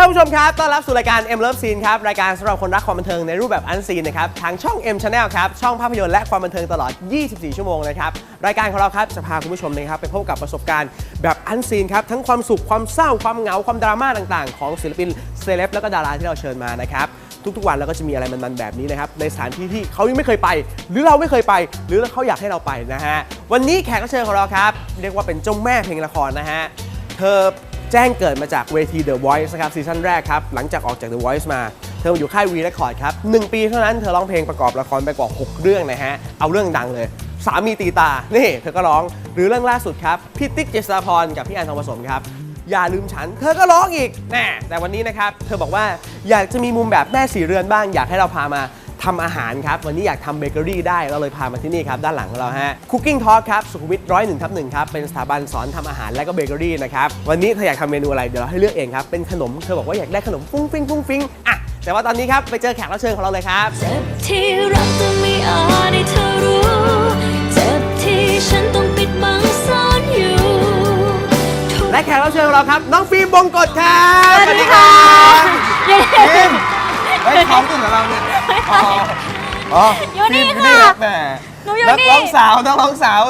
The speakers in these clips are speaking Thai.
ดีครับผู้ชมครับต้อนรับสู่รายการ M Love Scene ครับ รายการสำหรับคนรักความบันเทิงในรูปแบบอันซีนนะครับ ทางช่อง M Channel ครับ ช่องภาพยนตร์และความบันเทิงตลอด 24 ชั่วโมงนะครับ รายการของเราครับ จะพาคุณผู้ชมนะครับ ไปพบกับประสบการณ์แบบอันซีนครับ ทั้งความสุข ความเศร้า ความเหงา ความดราม่าต่างๆ ของศิลปินเซเลบแล้วก็ดาราที่เราเชิญมานะครับ ทุกๆวันเราก็จะมีอะไรมันๆแบบนี้นะครับ ในสถานที่ที่เขายังไม่เคยไป หรือเราไม่เคยไป หรือเขาอยากให้เราไปนะฮะ วันนี้แขกรับเชิญของเราครับ เรียกว่าเป็นเจ้าแม่เพลงละครนะฮะ เธอ แจ้งเกิดมาจากเวที The Voice นะครับซีซั่นแรกครับหลังจากออกจาก The Voice มา เธอมาอยู่ค่าย V Record ครับ1ปีเท่านั้นเธอร้องเพลงประกอบละครไปกว่า 6 เรื่องนะฮะ เอาเรื่องดังเลย สามีตีตา นี่ เธอก็ร้องหรือเรื่องล่าสุดครับพี่ติ๊กเจษฎาพรกับพี่แอนทองผสมครับอย่าลืมฉัน เธอก็ร้องอีกแน่แต่วันนี้นะครับเธอบอกว่าอยากจะมีมุมแบบแม่สีเรือนบ้างอยากให้เราพามา ทำอาหารครับ วันนี้อยากทำเบเกอรี่ได้เราเลยพามาที่นี่ครับ ด้านหลังของเราฮะ Cooking Talk ครับ สุขุมวิทร้อยหนึ่งทับหนึ่งครับ เป็นสถาบันสอนทำอาหารและก็เบเกอรี่นะครับ วันนี้เธออยากทำเมนูอะไร เดี๋ยวเราให้เลือกเองครับ เป็นขนม เธอบอกว่าอยากได้ขนมฟุ้งฟิ้งฟุ้งฟิ้งอะแต่ว่าตอนนี้ครับไปเจอแขกรับเชิญของเราเลยครับเจ็บที่รักแต่ไม่อาจให้เธอรู้เจ็บที่ฉันต้องปิดบังซ่อนอยู่ทุกและแขกรับเชิญของเราครับน้องฟิล์มบงกฎครับสวัสดีค่ะ อ๋ออยู่นี่ฟิล์มค่ะแหมหนูอยู่นักนี่ร้องสาวนักร้องสาว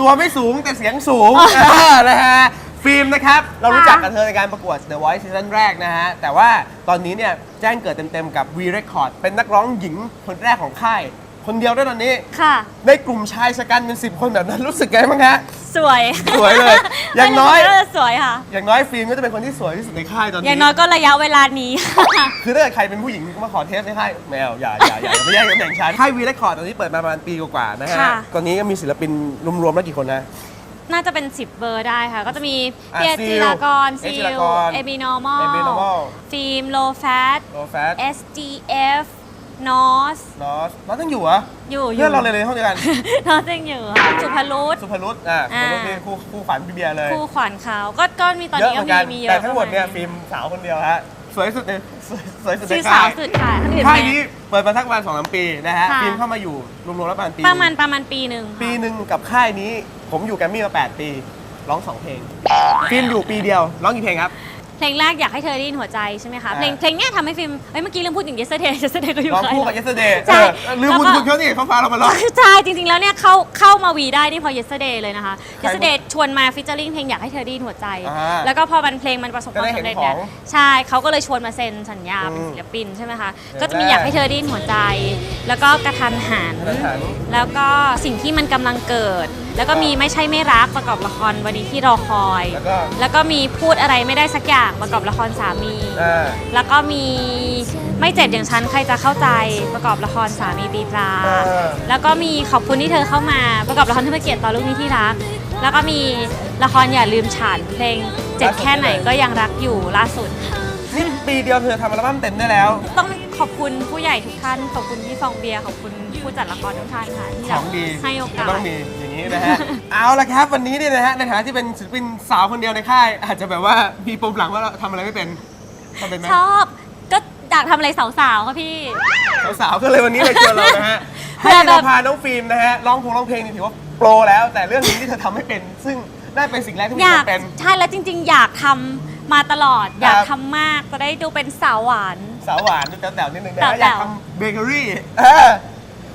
ตัวไม่สูงแต่เสียงสูงเออนะฮะฟิล์มนะครับ เรารู้จักกับเธอในการประกวด The Voice ซีซั่นแรกนะฮะ แต่ว่าตอนนี้เนี่ย แจ้งเกิดเต็มๆกับ V Record เป็นนักร้องหญิงคนแรกของค่าย คนเดียวด้วยตอนนี้ ค่ะในกลุ่มชายชะกันเป็นสิบคนแบบนั้นรู้สึกไงบ้างฮะ สวยสวยเลยอย่างน้อย ไม่รู้สึกว่าสวยค่ะ อย่างน้อยฟิล์มก็จะเป็นคนที่สวยที่สุดในค่ายตอนนี้ อย่างน้อยก็ระยะเวลานี้ คือถ้าเกิดใครเป็นผู้หญิงมาขอเทสในค่ายแมวอย่าอย่าอย่าอย่าไม่แย่งตำแหน่งฉันค่ายวีเรคคอร์ดตอนนี้เปิดมาประมาณปีกว่าๆนะฮะ ค่ะ ตอนนี้ก็มีศิลปินรวมๆแล้วกี่คนนะ น่าจะเป็น 10 เบอร์ได้ค่ะ ก็จะมีอะเปียซิลจิรากรเอซิจิรากลรเอบีนอร์มอล AB Normal ฟิล์มโลแฟต โลแฟต SDF นอสนอสนอสยังอยู่เหรออยู่อเพื่ยู่อนเราเลยเลยห้องเดียวกัน นอสยังอยู่ค่ะสุภรุต สุภรุตอะสุภรุตอ่า นี่คู่คู่ฝันพี่เบียร์เลยคู่ขวัญเขาก็ก็มีตอนเยอะนี้เหก็มือนกันมีมีเยอะแต่ทั้งหมดเนี่ยประาณฟิล์มสาวคนเดียวฮะสวยสุดในสวยสวยสุดในชื่อค่าสาวยสุดค่ะท่านอื่นค่ายแม่ นี้เปิดมาทักประมาณสองสามปีนะฮะค่ะ ฟิล์มเข้ามาอยู่รวมๆแล้วประมาณปี ประมาณประมาณปีหนึ่งปีหนึ่งกับค่ายนี้ผมอยู่แกรมมี่มา 8 ปี ร้อง2เพลงฟิล์มอยู่ปีเดียวร้องกี่เพลงครับ เพลงแรกอยากให้เธอได้ยินหัวใจใช่ไหมคะอ่าเพลงเพลงเนี้ยทำให้ฟิล์มเอ้ยเมื่อกี้ลืมพูดถึง yesterday yesterday ก็อยู่ร้องค่ายคู่กับเรา yesterday ใช่เออลืมแล้วบุญก็ คุณเขานี่เขาพาเรามาร้อง ใช่จริงๆแล้วเนี่ยเข้าเข้ามาวีได้นี่เพอ yesterday เลยนะคะ ใคร yesterday ชวนมาฟิชเจอริงเพลงอยากให้เธอได้ยินหัวใจ อ่าแล้วก็พอมันเพลงมันประสบคก็วามได้เห็สำนเร็จเนี่ยของใช่เขาก็เลยชวนมาเซ็นสัญญาเป็นอืมศิลปินใช่ไหมคะเห็นก็จะมีแรกอยากให้เธอได้ยินหัวใจ แล้วก็กระทันหัน กระทันหัน แล้วก็สิ่งที่มันกำลังเกิด แล้วก็มีไม่ใช่ไม่รักประกอบละครวันนี้ที่รอคอย แล้วก็ แล้วก็มีพูดอะไรไม่ได้สักอย่างประกอบละครสามี อ่า แล้วก็มีไม่เจ็บอย่างฉันใครจะเข้าใจประกอบละครสามีตีตรา เออ แล้วก็มีขอบคุณที่เธอเข้ามาประกอบละครเทพเกียรติต่อลูกนี้ที่รัก แล้วก็มีละครอย่าลืมฉันเพลงเจ็บแค่ไหนก็ยังรักอยู่ล่าสุด นี่ปีเดียวเธอทำอัลบั้มเต็มได้แล้ว ต้องขอบคุณผู้ใหญ่ทุกท่าน ขอบคุณพี่ฟองเบียร์ขอบคุณ ผู้จัดละครทุกท่านค่ะที่ขแบอบงดีให้โอกาก็สต้องมีอย่างนี้นะฮะ เอาละครับวันนี้เนี่ยนะฮะในฐานะที่เป็นศิลปินสาวคนเดียวในค่าย อาจจะแบบว่ามีปมหลังว่าเราทำอะไรไม่เป็นทำเป็นไหมชอบก็อยากทำอะไรสาวๆค่ะพี่ สาวๆก็เลยวันนี้เลยชวนเรานะฮะให้แบบเราพาน้องฟิล์มนะฮะร้องเพลงร้องเพลงนี่ถือว่าโปรแล้ว แต่เรื่องนี้ที่เธอทำไม่เป็น ซึ่งได้เป็นสิ่งแรกที่อมียากจำเป็น ใช่แล้วจริง ๆ อยากทำมาตลอด อยากครับ ทำมากจะได้ดูเป็นสาวหวาน สาวหวานดูแต๋วๆนิดนึงนะแต๋ฮะวๆอยากทำเบเกอรี่เออ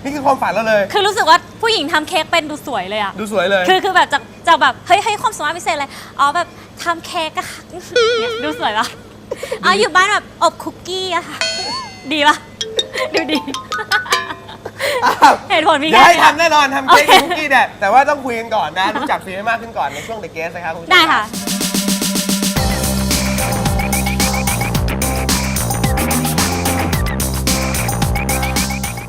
นี่คือความฝันเราเลย คือรู้สึกว่าผู้หญิงทำเค้กเป็นดูสวยเลยอะดูสวยเลย คือคือแบบจากจากแบบเฮ้ยให้ความสามารถพิเศษเลยอ๋อแบบทำเค้กอะค่ะเนี่ยดูสวยปะเอาอยู่บ้านแบบอบคุกกี้อะค่ะ ดีปะดูดีเหตุผลมีเดี๋ยวแค่ให้นี้ทำแน่นอนทำเค้กโอเค คุกกี้เนี่ยแต่ว่าต้องคุยกันก่อนนะรู้จักฟิล์มให้มากขึ้นก่อนในช่วง The Guest นะครับคุณผู้ชมได้ค่ะ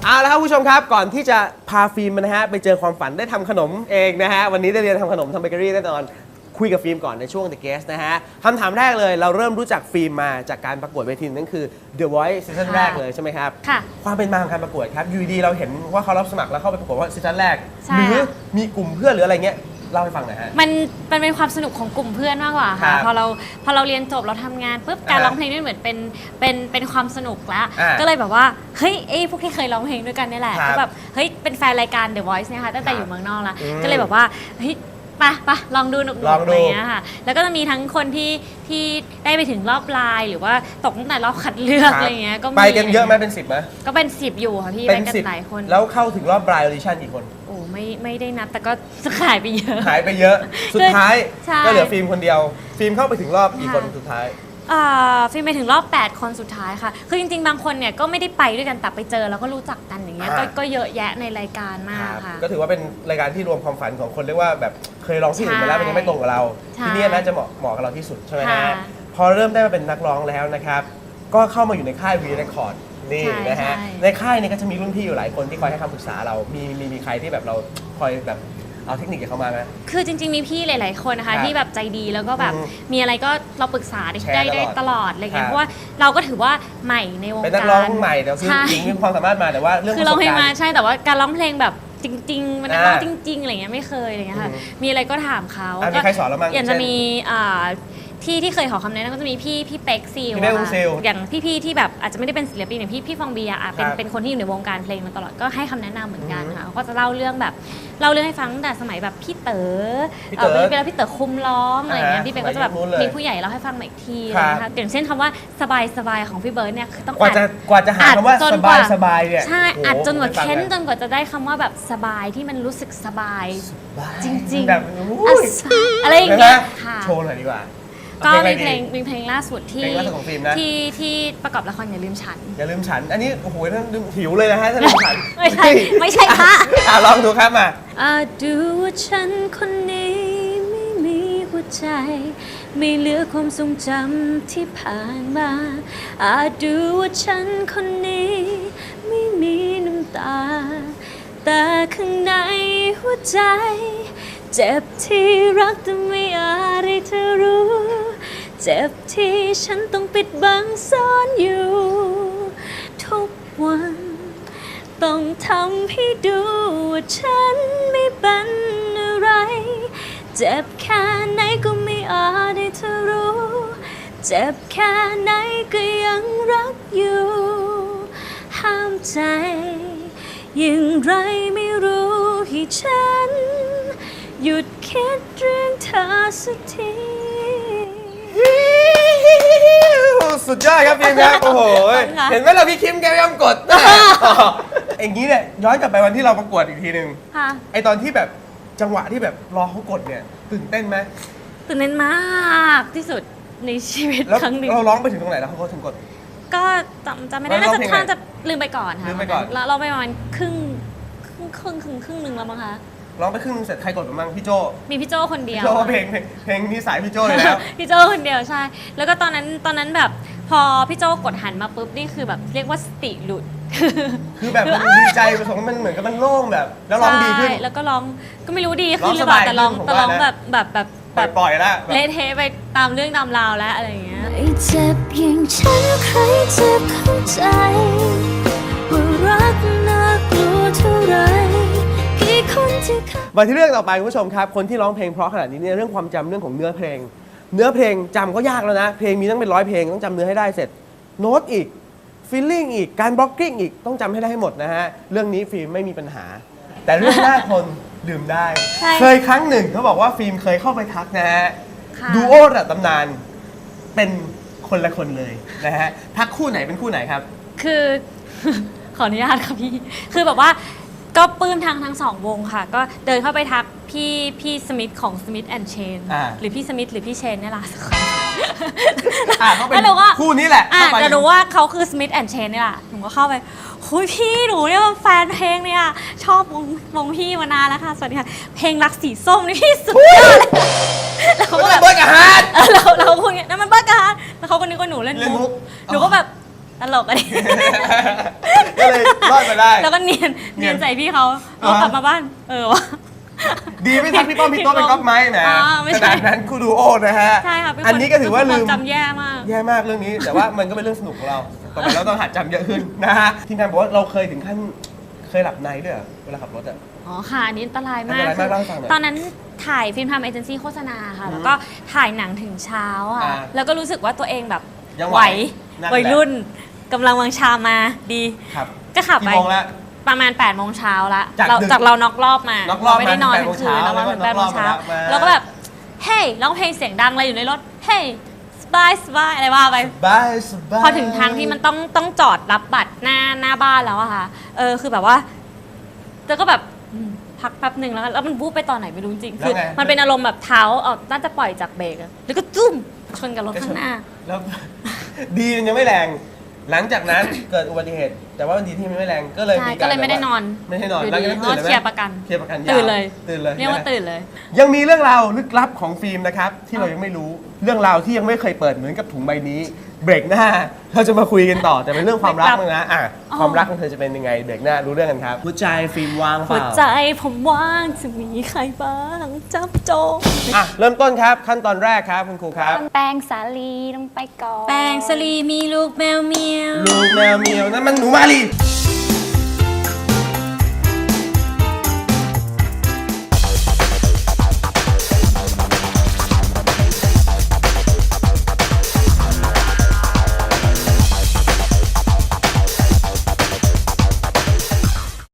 เอาละครับคุณผู้ชมครับก่อนที่จะพาฟิล์มนะฮะไปเจอความฝันได้ทำขนมเองนะฮะวันนี้ได้เรียนทำขนมทำเบเกอรี่แน่นอนคุยกับฟิล์มก่อนในช่วง The Guest นะฮะคำถามแรกเลยเราเริ่มรู้จักฟิล์มมาจากการประกวดเวทีนั่นคือ The Voice ซีซั่นแรกเลยใช่ไหมครับ ค่ะความเป็นมาของการประกวดครับ อยู่ดีๆเราเห็นว่าเขารับสมัครแล้วเข้าไปประกวดว่าซีซั่นแรก ใช่หรือค่ะ มีกลุ่มเพื่อนหรืออะไรเงี้ย เล่าให้ฟังหน่อยฮะ มันมันเป็นความสนุกของกลุ่มเพื่อนมากกว่าครัค่ะบพอเราพอเราเรียนจบเราทำงานปุ๊บการอ่าร้องเพลงนี่เหมือนเป็นเป็นเป็นความสนุกละอ่าก็เลยแบบว่าเฮ้ยเอ้ยพวกที่เคยร้องเพลงด้วยกันนี่แหละครับก็แบบเฮ้ยเป็นแฟนรายการ The Voice เนี่ยค่ะตั้งแต่ครับอยู่เมืองนอกละอืมก็เลยแบบว่าเฮ้ยไปไปลองดูหนุกๆลองดูอะไรเงี้ยค่ะ แล้วก็จะมีทั้งคนที่ที่ได้ไปถึงรอบลายหรือว่าตกตั้งแต่รอบคัดเลือกครับ อะไรเงี้ยก็มีไปกันเยอะไหมเป็นสิบไหมก็เป็นสิบอยู่ค่ะพี่เป็ไปนกันสิบหลายคน แล้วเข้าถึงรอบบรายออดิชั่นกี่คนโอ้ไม่ไม่ได้นับแต่ก็ขายไปเยอะ หายไปเยอะ สุดท้ายใช่ ก็เหลือฟิล์มคนเดียว ฟิล์มเข้าไปถึงรอบกี่คนค่ะสุดท้าย อ่าฟิล์มไปถึงรอบ 8 คนสุดท้ายค่ะ คือจริง ๆ บางคนเนี่ยก็ไม่ได้ไปด้วยกันแต่ไปเจอแล้วก็รู้จักกันอย่างเงี้ยอ่าก็ก็เยอะแยะในรายการมากครับค่ะ ก็ถือว่าเป็นรายการที่รวมความฝันของคนเรียกว่าแบบเคยร้องที่อื่นมาแล้วใช่มันยังไม่ตรงกับเรา ใช่ที่นี่น่าจะเหมาะเหมาะกับเราที่สุดใช่ไหมค่ะฮะพอเริ่มได้มาเป็นนักร้องแล้วนะครับ ก็เข้ามาอยู่ในค่ายวีเรคคอร์ด นี่ใช่นะฮะ ใช่ในค่ายนี้ก็จะมีรุ่นพี่อยู่หลายคนที่คอยให้คำปรึกษาเรา มีมีมีใครที่แบบเราคอยแบบเอาเทคนิคกับเขามาไหม คือจริงๆมีพี่หลายๆคนนะครัคะบที่แบบใจดีแล้วก็แบบอืมมีอะไรก็เราปรึกษาได้แชร์ได้ได้ตตลลออดดอะไรครัเงี้ยบ เพราะว่าเราก็ถือว่าใหม่ในวงการ เป็นนักร้องใหม่แต่คือใช่ หญิงมีความสามารถมาแต่ว่าเรื่องคือร้องเพลงประสบมาการณ์ ใช่แต่ว่าการร้องเพลงแบบจริง ๆ มันนักร้องอ่าจริงๆอะไรเงี้ยไม่เคยอะไรเงี้ยค่ะอืมมีอะไรก็ถามเขาอะมีใครสอนเราบ้างอย่างเช่จะนมีอ่า ที่ที่เคยขอคำแนะนำก็จะมีพี่พี่เป็กซิลพี่เป๊กอะวงค่ะซิลอย่างพี่ๆที่แบบอาจจะไม่ได้เป็นศิลปินอย่างพี่พี่ฟองเบียร์อะเป็นครับเป็นคนที่อยู่ในวงการเพลงมาตลอดก็ให้คำแนะนำเหมือนกันค่ะเขาก็จะเล่าเรื่องแบบเล่าเรื่องให้ฟังตั้งแต่สมัยแบบพี่เต๋อพี่เอเต๋ออเวลาพี่เต๋อคุมร้องอะไรอย่างเงี้ยอ่าพี่เป็กก็จะแบบสมัยยุคนู้นเลยมีผู้ใหญ่เล่าให้ฟังมาอีกทีครับ นะคะอย่างเช่นคำว่าสบายสบายของพี่เบิร์ดเนี่ยคือต้องกว่าจะอ่านกว่าจะหาคำว่าจนสกบาว่ายสบายเนี่ยใช่โโหอัดจนกว่าไม่ฟังเค้นลยจนกว่าจะได้คำว่าแบบสบายที่มันรู้สึกสบาย จริงๆแบบอะอะไรอย่างเงี้ยค่ะ โชว์หน่อยดีกว่า ก็อามีอะไรเพลงดีมีเพลงล่าสุดที่เพลงล่าสุดของฟิล์มนะ ที่ที่ประกอบละครอย่าลืมฉัน อย่าลืมฉัน อันนี้โอ้โหนั่นหิวเลยนะฮะถ้าลืมฉันไม่ใช่ไม่ใช่ค่ะอะลองดูครับมาอาจดูว่าฉันคนนี้ไม่มีหัวใจ ไม่เหลือความทรงจำที่ผ่านมา อาจดูว่าฉันคนนี้ ไม่มีน้ำตา แต่ข้างในหัวใจ เจ็บที่รักแต่ไม่อาจให้เธอรู้ เจ็บที่ฉันต้องปิดบังซ่อนอยู่ ทุกวัน ต้องทำให้ดูว่าฉันไม่เป็นอะไร เจ็บแค่ไหนก็ไม่อาจให้เธอรู้ เจ็บแค่ไหนก็ยังรักอยู่ ห้ามใจอย่างไรไม่รู้ให้ฉัน หยุดคิดเรื่องเธอสักที สุดยอดครับฟิล์มครับโอ้โหขอบคุณค่ะเห็นไหมเราพี่คิมแกไม่ยอมกดอย่างนี้เนี่ยย้อนกลับไปวันที่เราประกวดอีกทีหนึ่งค่ะไอตอนที่แบบจังหวะที่แบบรอเขากดเนี่ยตื่นเต้นไหมตื่นเต้นมากที่สุดในชีวิตแล้วครั้งหนึ่งเราร้องไปถึงตรงไหนแล้วเขาถึงกด ก็จำจำไม่ได้เราน่าร้จะองเพลงท่านอะไรจะลืมไปก่อนค่ะลืมไปก่อนเราเราไปประมาณครึ่งครึ่งครึ่งครึ่งครึ่งหนึ่งแล้วมั้งคะร้องไปครึ่งนึงเสร็จใครกดไปบ้างพี่โจ มีพี่โจคนเดียวพี่โจเพลงเพลงเพลงนี้สายพี่โจเลยแล้วพี่โจคนเดียวใช่ แล้วก็ตอนนั้นตอนนั้นแบบพ อพี่โจกดหันมาปุ๊บนี่คือแบบเรียกว่าสติหลุด คือแบบมันดีใจผสมมันเหมือนกับมันโล่งแบบ แล้วร้องดีขึ้น ใช่แล้วก็ร้องก็ไม่รู้ดีร้ขึ้อนงหรือเปล่าสบายแต่ร้องขึ้นผมแต่ร้องว่านะ แบบแบบแบบปแบล่อยบปล่อยแล้วแบบ เละเทะไปตามเรื่องตามราวแล้วอะไรอย่างเงี้ยไม่เจ็บอย่างฉันใครจะเข้าใจ ว่ารักน่ากลัวเท่าไรกี่คนที่เข้า มาที่เรื่องต่อไปคุณผู้ชมครับ คนที่ร้องเพลงเพราะขนาดนี้เนี่ยเรื่องความจำเรื่องของเนื้อเพลง เนื้อเพลงจำก็ยากแล้วนะ เพลงมีตั้งเป็นร้อยเพลงต้องจำเนื้อให้ได้เสร็จ โน้ตอีกฟีลลิ่งอีกการบล็อกกิ้งอีกต้องจำให้ได้ให้หมดนะฮะ เรื่องนี้ฟิล์มไม่มีปัญหา แต่เรื่องหน้าคนดื่มได้ใช่เคยครั้งหนึ่งเขาบอกว่าฟิล์มเคยเข้าไปทักนะฮะค่ะดูโอระดับตำนานเป็นคนละคนเลยนะฮะทักคู่ไหนเป็นคู่ไหนครับ คือขออนุญาตค่ะพี่ คือแบบว่า ก็ปลื้มทางทั้งสองวงค่ะ ก็เดินเข้าไปทักพี่พี่สมิธของสมิธแอนด์เชนอ่า หรือพี่สมิธหรือพี่เชนเนี่ยแหละสักคนอะเขาเป็นแล้วหนูก็คู่นี้แหละอะเข้าไปจะรู้ว่าเขาคือสมิธแอนด์เชนเนี่ยแหละหนูก็เข้าไปคุยพี่หนูเนี่ยเป็นแฟนเพลงเนี่ยชอบวงวงพี่มานานแล้วค่ะสวัสดีค่ะเพลงรักสีส้มนี่พี่สุดยอดเลยแล้วเขาก็แบบ เบิร์ดกับฮาร์ด เออเราเราพูดอย่างเงี้ยนั่นมันบ้าการแล้วเขาคนนี้ก็หนูเล่นเล่นมุมุกก หนูก็แบบตลกอะดิ ก็เลยรอดมาได้ แล้วก็เนียนเนีเนียยนนใส่พี่เขาอ่าเรากลับมาบ้าน เออวะ ดีไม่ทักพี่ป้อมพี่โต๊ะเป็นก๊อฟไม้แหมอ่าไม่ขใช่ นาดนั้นคู่ดูโอนะฮะใช่ค่ะเป็นคอันนี้ก็ถือว่าลืมจำแย่มาก แย่มากเรื่องนี้ แต่ว่ามันก็เป็นเรื่องสนุกของเราต่อไปเราต้องหัดจำเยอะขึ้นนะฮะทีมงานบอกว่าเราเคยถึงขั้นเคยหลับในด้วยเหรอเวลาขับรถอะอ๋อค่ะ อันนี้อันตรายมากอันตรายมากเล่าให้ฟังหน่อยตอนนั้นถ่ายฟิล์มทำเอเจนซี่โฆษณาค่ะ แล้วก็ถ่ายหนังถึงเช้าอะ อ่าแล้วก็รู้สึกว่าตัวเองแบบยังไหวนั่นแหละวัยรุ่น กำลังวังชามาดี ครับก็ขับไป กี่โมงละ ประมาณ8ปดโมงเช้าละจากเราดึกจากเราน็อกรอบมาน็อกรอบเไม่ได้นอนมาทั้งคืน8น็อกรอบถึงแปดโมงเช้าน็อกรอบมาแล้วแล้วก็แบบเฮ้ยร้องเพลงเสียงดังอะไรอยู่ในรถเฮ้ยสบายสบายอะไรว่าไป บายสบายพอถึงทางที่มันต้องต้องจอดรับบัตรหน้าหน้าบ้านแล้วอะค่ะ เออคือแบบว่าแล้วก็แบบอืมพักแป๊บหนึ่งแล้วแล้วมันวูบไปตอนไหนไม่รู้จริงๆคือแล้วไงมันเป็นอารมณ์แบบเท้าเออน่าจะปล่อยจากเบรกอะแล้วก็จุ้มชนกับรถข้างหน้า แล้ว ดีมันยังไม่แรง หลังจากนั้น เกิดอุบัติเหตุ แต่ว่ามันดีที่มันไม่แรงก็เลยใช่มีารก็เลยไม่ได้แบบนว่าอนไม่ให้นอนอยู่แล้วดีก็เพตื่ราะนเลยไหมเคลียร์ประกันเคลียร์ประกันยาวตื่นเลย ตื่นเลยเรียกว่านะฮะตื่นเลย ยังมีเรื่องราวลึกลับของฟิล์มนะครับที่เรายังไม่รู้เรื่องราวที่ยังไม่เคยเปิดเหมือนกับถุงใบนี้ เบรกหน้าเราจะมาคุยกันต่อแต่เป็นเรื่องความรักเบรกลับมั้งนะอะอ๋อ ความรักของเธอจะเป็นยังไงเบรกหน้ารู้เรื่องกันครับหัวใจฟิล์มว่างเปหัวล่าใจผมว่างจะมีใครบ้างจับโจงอะเริ่มต้นครับขั้นตอนแรกครับคุณครูครับ แป้งสาลีลงไปก่อน แป้งสลีมีลูกแมวเมียว ลูกแมวเมียวนั่นมันหนูมาり